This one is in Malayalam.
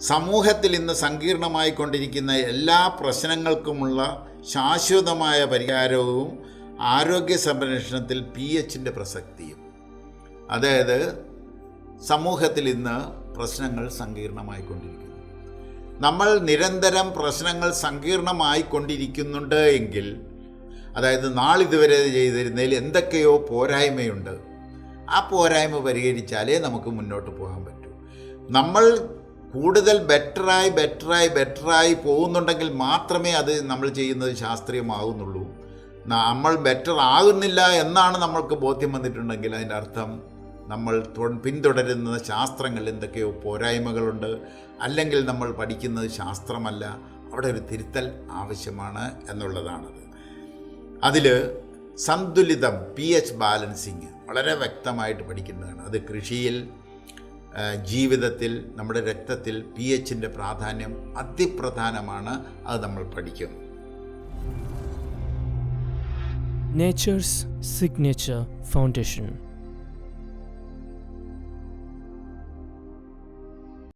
സമൂഹത്തിൽ ഇന്ന് സങ്കീർണമായി കൊണ്ടിരിക്കുന്ന എല്ലാ പ്രശ്നങ്ങൾക്കുമുള്ള ശാശ്വതമായ പരിഹാരവും ആരോഗ്യ സംരക്ഷണത്തിൽ പി എച്ചിന്റെ പ്രസക്തിയും. അതായത് സമൂഹത്തിൽ ഇന്ന് പ്രശ്നങ്ങൾ സങ്കീർണമായി കൊണ്ടിരിക്കുന്നു നമ്മൾ നിരന്തരം പ്രശ്നങ്ങൾ സങ്കീർണമായിക്കൊണ്ടിരിക്കുന്നുണ്ട് എങ്കിൽ അതായത് നാളിതുവരെ ചെയ്തിരുന്നതിൽ എന്തൊക്കെയോ പോരായ്മയുണ്ട്. ആ പോരായ്മ പരിഹരിച്ചാലേ നമുക്ക് മുന്നോട്ട് പോകാൻ പറ്റൂ. നമ്മൾ കൂടുതൽ ബെറ്ററായി ബെറ്ററായി ബെറ്ററായി പോകുന്നുണ്ടെങ്കിൽ മാത്രമേ അത് നമ്മൾ ചെയ്യുന്നത് ശാസ്ത്രീയമാകുന്നുള്ളൂ. നമ്മൾ ബെറ്റർ ആകുന്നില്ല എന്നാണ് നമ്മൾക്ക് ബോധ്യം വന്നിട്ടുണ്ടെങ്കിൽ അതിന്റെ അർത്ഥം നമ്മൾ പിന്തുടരുന്ന ശാസ്ത്രങ്ങൾ എന്തൊക്കെയോ പോരായ്മകളുണ്ട്. അല്ലെങ്കിൽ നമ്മൾ പഠിക്കുന്നത് ശാസ്ത്രമല്ല. അവിടെ ഒരു തിരുത്തൽ ആവശ്യമാണ് എന്നുള്ളതാണത്. അതിൽ സന്തുലിതം പി എച്ച് ബാലൻസിങ് വളരെ വ്യക്തമായിട്ട് പഠിക്കുന്നതാണ്. അത് കൃഷിയിൽ ജീവിതത്തിൽ നമ്മുടെ രക്തത്തിൽ പി എച്ചിന്റെ പ്രാധാന്യം അതിപ്രധാനമാണ്. അത് നമ്മൾ പഠിക്കും. Nature's signature Foundation.